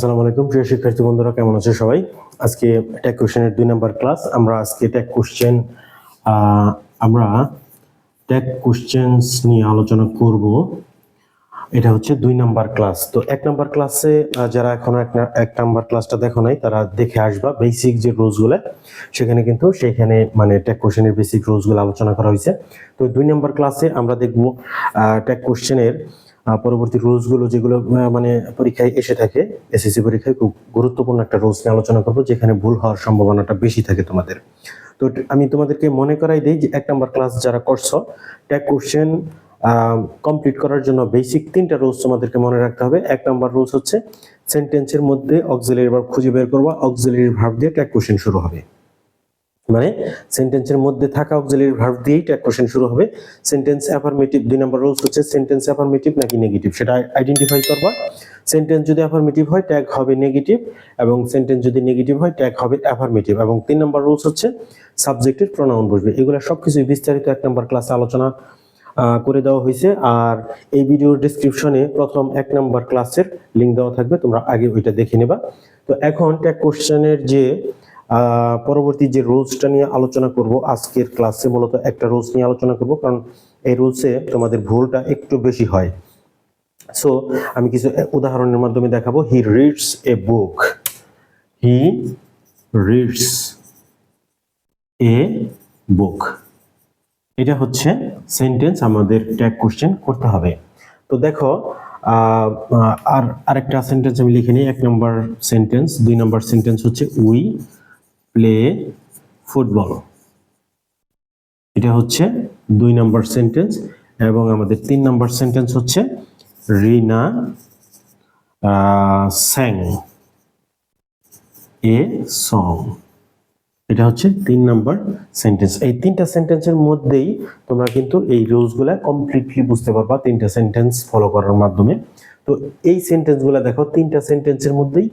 আসসালামু আলাইকুম। প্রিয় শিক্ষার্থী বন্ধুরা, কেমন আছো সবাই? আজকে ট্যাগ কোশ্চেনের দুই নাম্বার ক্লাস আমরা আজকে ট্যাগ কোশ্চেন আমরা ট্যাগ কোশ্চেন্স নিয়ে আলোচনা করব। এটা হচ্ছে দুই নাম্বার ক্লাস তো এক নাম্বার ক্লাসে যারা এখনও এক নাম্বার ক্লাসটা দেখো নাই, তারা দেখে আসবা বেসিক যে রুলসগুলো সেখানে কিন্তু সেখানে মানে ট্যাগ কোশ্চেনের বেসিক রুলসগুলো আলোচনা করা হয়েছে। তো দুই নাম্বার ক্লাসে আমরা দেখব ট্যাগ কোশ্চেনের পরবর্তী রুলসগুলো যেগুলো মানে পরীক্ষায় এসে থাকে এসএসসি পরীক্ষায় খুব গুরুত্বপূর্ণ একটা রুলস নিয়ে আলোচনা করব, যেখানে ভুল হওয়ার সম্ভাবনাটা বেশি থাকে তোমাদের। তো আমি তোমাদেরকে মনে করাই দিই যে এক নাম্বার ক্লাস যারা করছ ট্যাগ কোশ্চেন কমপ্লিট করার জন্য বেসিক তিনটা রুলস তোমাদেরকে মনে রাখতে হবে। এক নাম্বার রুলস হচ্ছে সেন্টেন্সের মধ্যে অক্সিলারি ভার্ব খুঁজে বের করবা অক্সিলারি ভার্ব দিয়ে ট্যাগ কোশ্চেন শুরু হবে। মানে সেন্টেন্সের মধ্যে থাকা অক্সিলারি ভার্ব দিয়েই ট্যাগ কোশ্চেন শুরু হবে। সেন্টেন্স অ্যাফার্মেটিভ দুই নাম্বার রুলস হচ্ছে সেন্টেন্স অ্যাফার্মেটিভ নাকি নেগেটিভ সেটা আইডেন্টিফাই করবা। সেন্টেন্স যদি অ্যাফার্মেটিভ হয় ট্যাগ হবে নেগেটিভ এবং সেন্টেন্স যদি নেগেটিভ হয় ট্যাগ হবে অ্যাফার্মেটিভ এবং তিন নাম্বার রুলস হচ্ছে সাবজেক্টের প্রোনাউন বসবে। এগুলো সবকিছুই বিস্তারিত এক নম্বর ক্লাসে আলোচনা করে দেওয়া হয়েছে। আর এই ভিডিওর ডিসক্রিপশনে প্রথম এক নম্বর ক্লাসের লিঙ্ক দেওয়া থাকবে, তোমরা আগে ওইটা দেখে নেবা। তো এখন ট্যাগ কোশ্চেনের যে পরবর্তী যে রুলসটা নিয়ে আলোচনা করব, আজকের ক্লাসে মূলত একটা রুলস নিয়ে আলোচনা করব, কারণ এই রুলসে তোমাদের ভুলটা একটু বেশি হয়। সো আমি কিছু উদাহরণের মাধ্যমে দেখাবো। হি reads a book he reads a বুক এটা হচ্ছে সেন্টেন্স আমাদের ট্যাগ কোশ্চেন করতে হবে। তো দেখো আর আরেকটা সেন্টেন্স আমি লিখে নিই। এক নম্বর সেন্টেন্স দুই নম্বর সেন্টেন্স হচ্ছে উই প্লে ফুটবল এটা হচ্ছে দুই নম্বর সেন্টেন্স এবং আমাদের তিন নম্বর সেন্টেন্স হচ্ছে রিনা স্যাং এ সং। এটা হচ্ছে তিন নাম্বার সেন্টেন্স এই তিনটা সেন্টেন্সের মধ্যেই তোমরা কিন্তু এই রুলসগুলো কমপ্লিটলি বুঝতে পারবা, তিনটা সেন্টেন্স ফলো করার মাধ্যমে। তো এই সেন্টেন্সগুলো দেখো, তিনটা সেন্টেন্সের মধ্যেই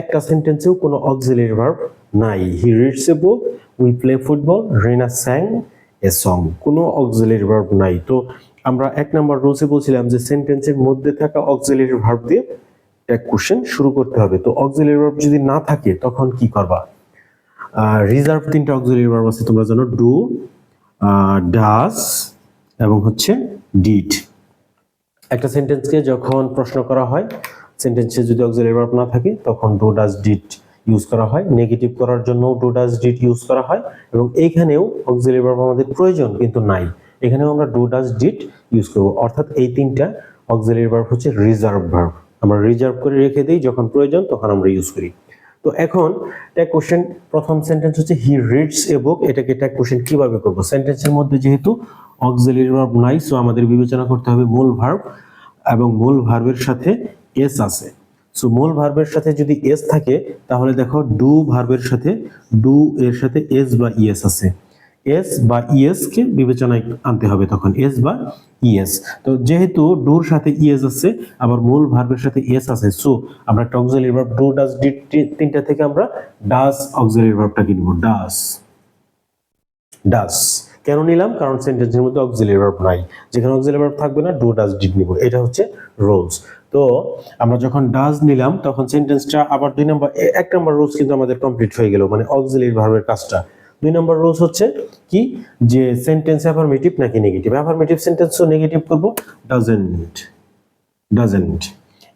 একটা সেন্টেন্সেও কোনো অক্সিলারি ভার্ব নাই। He reads a book we play football Rina sang a song কোনো অক্সিলারি ভার্ব নাই। তো আমরা এক নাম্বার রুলসে বলছিলাম যে সেন্টেন্সের মধ্যে থাকা অক্সিলারি ভার্ব দিয়ে এক কোশ্চেন শুরু করতে হবে। তো অক্সিলারি ভার্ব যদি না থাকে, তখন কি করবা? রিজার্ভ তিনটা অক্সিলারি ভার্ব আছে, তোমরা জানো ডু ডাস এবং হচ্ছে ডিড একটা সেন্টেন্সকে যখন প্রশ্ন করা হয় সেন্টেন্সে যদি অক্সিলারি ভার্ব না থাকে, তখন ডু ডাস ডিড ইউজ করা হয়। নেগেটিভ করার জন্য ডু ডাস ডিড ইউজ করা হয় এবং এইখানেও অক্সিলারি ভার্ব আমাদের প্রয়োজন কিন্তু নাই। এখানেও আমরা ডু ডিড ইউজ করব। অর্থাৎ এই তিনটা অক্সিলারি ভার্ব হচ্ছে রিজার্ভ ভার্ব আমরা রিজার্ভ করে রেখে দিই, যখন প্রয়োজন তখন আমরা ইউজ করি। তো এখন ট্যাগ কোশ্চেন প্রথম সেন্টেন্স হচ্ছে হি রিডস এ বুক এটাকে ট্যাগ কোশ্চেন কীভাবে করব? সেন্টেন্সের মধ্যে যেহেতু অক্সিলারি ভার্ব নাই সো আমাদের বিবেচনা করতে হবে মূল ভার্ব এবং মূল ভার্বের সাথে এস আছে। সো মূল ভার্বের সাথে যদি এস থাকে, তাহলে দেখো ডু ভার্বের সাথে ডু এর সাথে এস বা ইএস আছে। এস বা ইএস কে বিবেচনায় আনতে হবে তখন এস বা ইএস তো যেহেতু ডুর সাথে ইএস আছে, আবার মূল ভার্বের সাথে এস আছে সো আমরা একটা auxiliary verb do does did তিনটা থেকে আমরা ডাস অক্সিলারি ভার্বটাকে নিব ডাস ডাস কেন নিলাম? কারণ সেন্টেন্সের মধ্যে অক্সিলারি ভার্ব নাই। যেখানে অক্সিলারি ভার্ব থাকবে না ডু ডাস ডিড নিব। এটা হচ্ছে রুলস তো আমরা যখন ডাজ নিলাম, তখন সেন্টেন্সটা আবার দুই নম্বর এক নম্বর রুলস কিন্তু আমাদের কমপ্লিট হয়ে গেল মানে অক্সিলারি ভার্বের কাজটা। দুই নম্বর রুলস হচ্ছে কি? যে সেন্টেন্স অ্যাফার্মেটিভ নাকি নেগেটিভ অ্যাফার্মেটিভ সেন্টেন্সও নেগেটিভ করব ডাজেন্ট ডাজেন্ট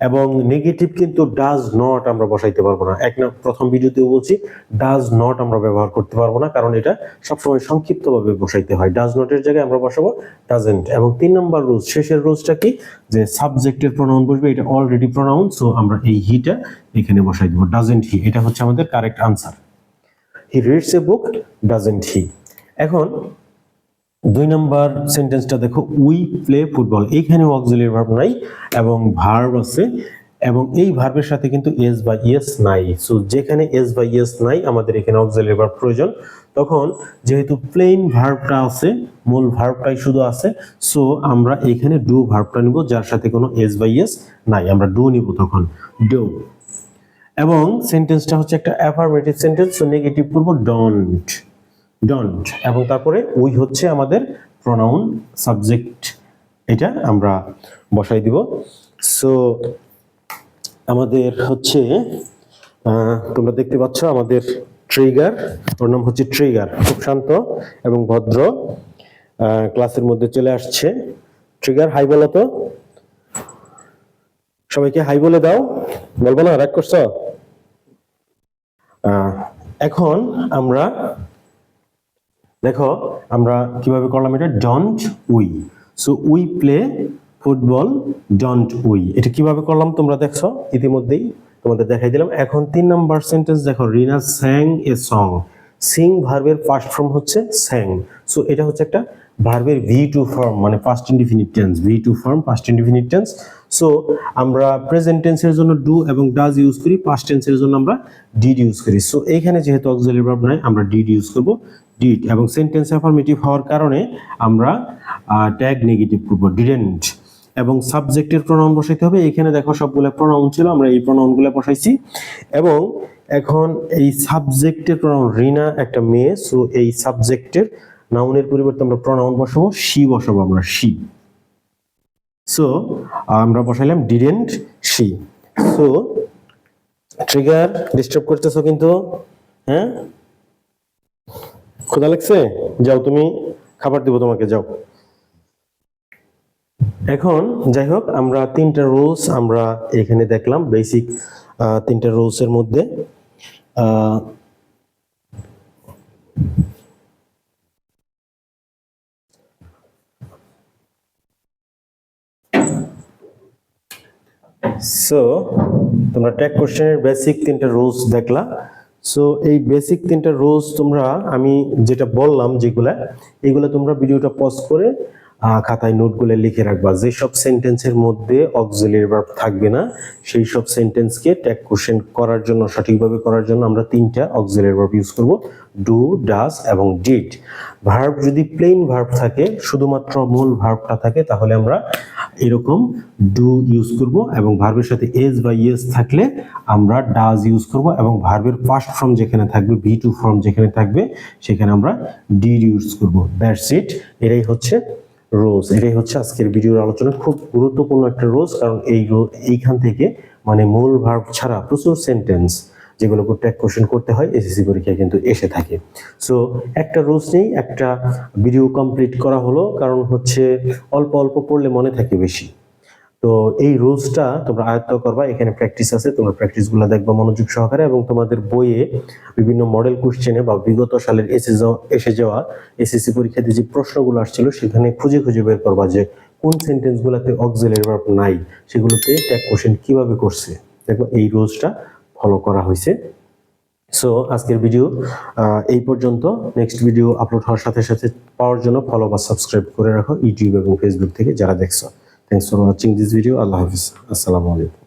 এবং নেগেটিভ কিন্তু ডাজ নট আমরা বসাইতে পারব না। এক প্রথম ভিডিওতেও বলছি ডাজ নট আমরা ব্যবহার করতে পারব না, কারণ এটা সবসময় সংক্ষিপ্তভাবে বসাইতে হয়। ডাজ নটের জায়গায় আমরা বসাবো ডাজেন্ট এবং তিন নম্বর রুলস শেষের রুলসটা কি? যে সাবজেক্টের প্রোনাউন বসবে, এটা অলরেডি প্রোনাউন সো আমরা এই হিটা এখানে বসাই দেবো ডাজেন্ট হি এটা হচ্ছে আমাদের correct answer he reads a book doesn't he এখন দুই নাম্বার সেন্টেন্সটা দেখো উই প্লে ফুটবল এইখানে অক্সিলারি ভার্ব নাই এবং ভার্ব আছে এবং এই ভার্বের সাথে কিন্তু এস বা ইয়েস নাই। সো যেখানে এস বা ইয়েস নাই, আমাদের এখানে অক্সিলারি ভার্ব প্রয়োজন। তখন যেহেতু প্লেন ভার্বটা আছে, মূল ভার্বটাই শুধু আছে সো আমরা এখানে ডু ভার্বটা নিব, যার সাথে কোনো এস বা ইয়েস নাই। আমরা ডু নিব তখন ডু এবং সেন্টেন্সটা হচ্ছে একটা অ্যাফার্মেটিভ সেন্টেন্স সো নেগেটিভ করব ডোন্ট ডোন্ট এবং তারপরে উই হচ্ছে আমাদের প্রোনাউন সাবজেক্ট এটা আমরা বসাই দিব। সো আমাদের হচ্ছে তোমরা দেখতে পাচ্ছ আমাদের ট্রিগার ওর নাম হচ্ছে ট্রিগার খুব শান্ত এবং ভদ্র। ক্লাসের মধ্যে চলে আসছে। ট্রিগার হাই বলো তো। সবাইকে হাই বলে দাও। বলব না, রাগ করছ? এখন আমরা দেখো, আমরা কীভাবে করলাম এটা? Don't we so we play football don't we এটা কীভাবে করলাম তোমরা দেখছ? ইতিমধ্যেই তোমাদের দেখাই দিলাম। এখন তিন নাম্বার সেন্টেন্স দেখো Rina sang a song sing ভার্বের ফার্স্ট ফর্ম হচ্ছে স্যাং সো এটা হচ্ছে একটা ভার্বের ভি টু ফর্ম মানে past indefinite tense V two form past indefinite tense so আমরা প্রেজেন্ট টেন্সের জন্য ডু এবং ডাজ ইউজ করি পাস্ট টেন্সের জন্য আমরা ডিড ইউজ করি। সো এইখানে যেহেতু অক্সিলারি ভার্ব নাই, আমরা ডিড ইউজ করব। ডিড এবং সেন্টেন্স অ্যাফার্মেটিভ হওয়ার কারণে আমরা ট্যাগ নেগেটিভ করব ডিডেন্ট এবং সাবজেক্টের প্রনাউন বসাইতে হবে। এখানে দেখো সবগুলো প্রনাউন ছিল, আমরা এই প্রনাউনগুলো বসাইছি। এবং এখন এই সাবজেক্টের প্রনাউন রিনা একটা মেয়ে সো এই সাবজেক্টের নাউনের পরিবর্তে আমরা প্রনাউন বসাবো শি বসাবো আমরা শি সো আমরা বসাইলাম didn't she so trigger disturb করতেছো কিন্তু হ্যাঁ? ক্ষুধা লাগছে? যাও, তুমি খাবার দিব তোমাকে, যাও। এখন, যাই হোক, আমরা তিনটা রুলস আমরা এখানে দেখলাম বেসিক তিনটা রুলস এর মধ্যে সো তোমরা ট্যাগ কোশ্চেনের বেসিক তিনটা রুলস দেখলা। সো এই বেসিক তিনটা রোজ তোমরা, আমি যেটা বললাম যেগুলা, এগুলা তোমরা ভিডিওটা পজ করে খাতায় নোটগুলো লিখে রাখবা। যেসব সেন্টেন্সের মধ্যে অক্সিলারি ভার্ব থাকবে না সেই সব সেন্টেন্সকে ট্যাগ কোশ্চেন করার জন্য, সঠিকভাবে করার জন্য আমরা তিনটা অক্সিলারি ভার্ব ইউজ করব। ডু ডাস এবং ডিড ভার্ব যদি প্লেন ভার্ব থাকে, শুধুমাত্র মূল ভার্বটা থাকে, তাহলে আমরা এরকম ডু ইউজ করব এবং ভার্বের সাথে এস বা ইয়েস থাকলে আমরা ডাজ ইউজ করব এবং ভার্বের ফার্স্ট ফর্ম যেখানে থাকবে ভি টু ফর্ম যেখানে থাকবে, সেখানে আমরা ডিড ইউজ করব। দ্যাটস ইট এটাই হচ্ছে রোজ এটাই হচ্ছে আজকের ভিডিওর আলোচনা। খুব গুরুত্বপূর্ণ একটা রোজ কারণ এই এইখান থেকে মানে মূল ভার্ব ছাড়া প্রচুর সেন্টেন্স যেগুলোকে ট্যাগ কোশ্চেন করতে হয় এসএসসি পরীক্ষায় কিন্তু এসে থাকে। সো একটা রোজ নেই, একটা ভিডিও কমপ্লিট করা হলো, কারণ হচ্ছে অল্প অল্প পড়লে মনে থাকে বেশি। তো এই রুলসটা তোমরা আয়ত্ত করবা, এখানে প্র্যাকটিস আছে, তোমরা প্র্যাকটিসগুলো দেখবা মনোযোগ সহকারে এবং তোমাদের বইয়ে বিভিন্ন মডেল কোশ্চেনে বা বিগত সালের এসে এসে যাওয়া এসএসসি পরীক্ষাতে যে প্রশ্নগুলো আসছিল, সেখানে খুঁজে খুঁজে বের করবা যে কোন সেন্টেন্সগুলোতে অক্সিলারি ভার্ব নাই, সেগুলোতে ট্যাগ কোশ্চেন কীভাবে করছে। দেখো এই রুলসটা ফলো করা হয়েছে। সো আজকের ভিডিও এই পর্যন্ত। নেক্সট ভিডিও আপলোড হওয়ার সাথে সাথে পাওয়ার জন্য ফলো বা সাবস্ক্রাইব করে রাখো ইউটিউব এবং ফেসবুক থেকে যারা দেখছ। Thanks for watching this video আল্লাহ হাফিজ। আসসালামু আলাইকুম।